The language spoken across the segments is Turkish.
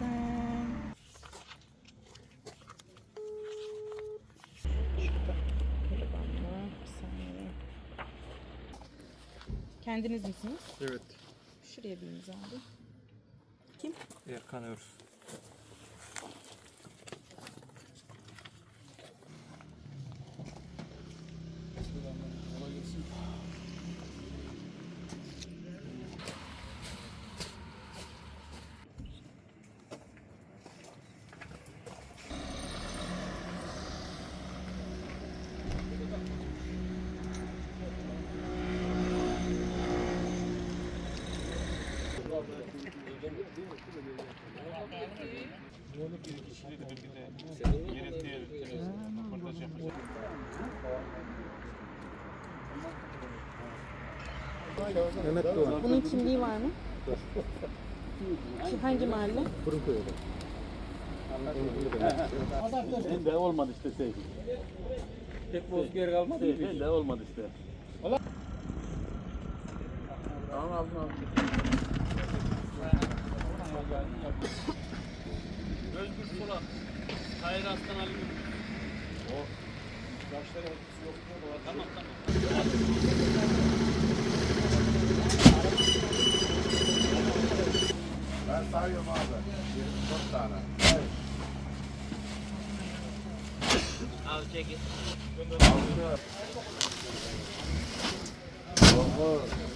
gerçekten. Şurada telefonla bir saniye. Kendiniz misiniz? Evet. Şuraya biriniz abi. Kim? Erkan Örs. Mehmet Doğan. Bunun kimliği var mı? Ki- Hangi mahalle? Fırınköy'de. Ben de olmadı işte şey. Tek bozuk yer kalmadı ben de olmadı işte. Tamam aldım aldım. Özgür Sola. Hayır Aslan Ali. O. Tamam tamam. Ben sayıyorum abi. 24 tane. Al çekil. On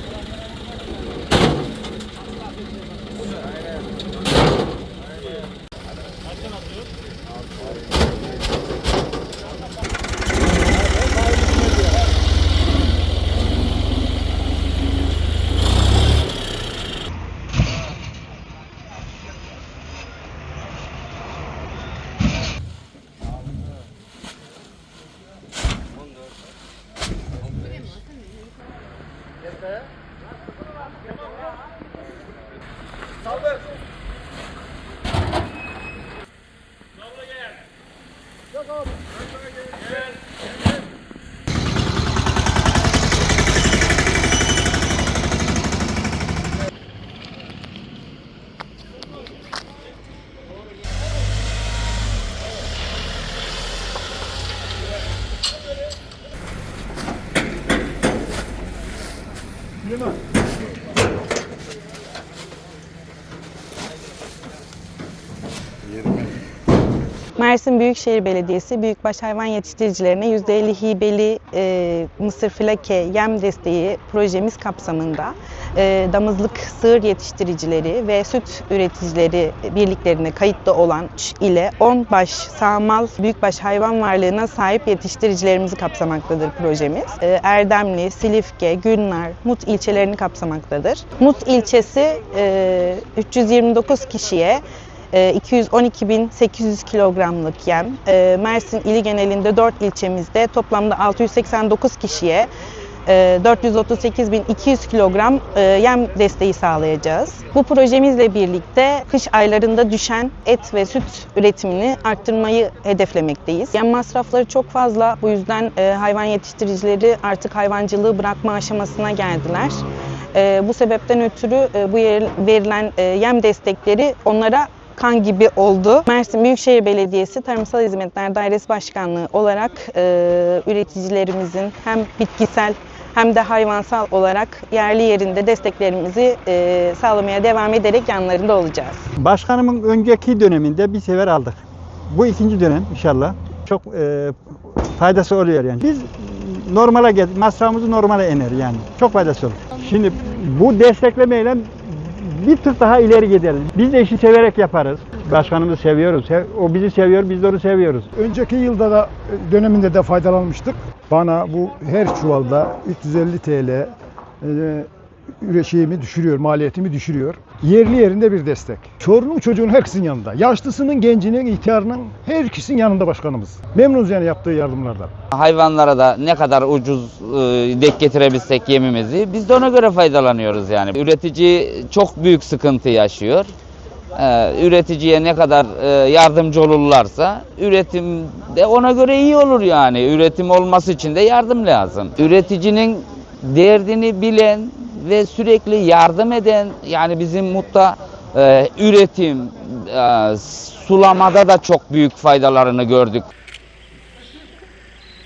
Coba. 20. Mersin Büyükşehir Belediyesi büyükbaş hayvan yetiştiricilerine %50 hibeli e, mısır filake yem desteği projemiz kapsamında e, damızlık sığır yetiştiricileri ve süt üreticileri birliklerine kayıtlı olan ile 10 baş sağmal büyükbaş hayvan varlığına sahip yetiştiricilerimizi kapsamaktadır projemiz. E, Erdemli, Silifke, Günlar, Mut ilçelerini kapsamaktadır. Mut ilçesi e, 329 kişiye 212.800 kilogramlık yem. E, Mersin ili genelinde 4 ilçemizde toplamda 689 kişiye e, 438.200 kilogram e, yem desteği sağlayacağız. Bu projemizle birlikte kış aylarında düşen et ve süt üretimini arttırmayı hedeflemekteyiz. Yem masrafları çok fazla. Bu yüzden e, hayvan yetiştiricileri artık hayvancılığı bırakma aşamasına geldiler. E, Bu sebepten ötürü e, bu verilen e, yem destekleri onlara kan gibi oldu. Mersin Büyükşehir Belediyesi Tarımsal Hizmetler Dairesi Başkanlığı olarak e, üreticilerimizin hem bitkisel hem de hayvansal olarak yerli yerinde desteklerimizi e, sağlamaya devam ederek yanlarında olacağız. Başkanımın önceki döneminde bir sefer aldık. Bu ikinci dönem inşallah. Çok e, faydası oluyor yani. Biz normale masrafımızı normale iner yani. Çok faydası olur. Şimdi bu desteklemeyle bir tık daha ileri gidelim. Biz de işi severek yaparız. Başkanımızı seviyoruz. Sev- O bizi seviyor, biz de onu seviyoruz. Önceki yılda da döneminde de faydalanmıştık. Bana bu her çuvalda 350 TL, e, şeyimi düşürüyor, maliyetimi düşürüyor. Yerli yerinde bir destek. Çorunun çocuğun herkesin yanında. Yaşlısının, gencinin, ihtiyarının herkesin yanında başkanımız. Memnunuz yani yaptığı yardımlardan. Hayvanlara da ne kadar ucuz e, denk getirebilsek yemimizi biz de ona göre faydalanıyoruz yani. Üretici çok büyük sıkıntı yaşıyor. Ee, üreticiye ne kadar e, yardımcı olurlarsa üretim de ona göre iyi olur yani. Üretim olması için de yardım lazım. Üreticinin derdini bilen ve sürekli yardım eden yani bizim Mut'ta e, üretim, e, sulamada da çok büyük faydalarını gördük.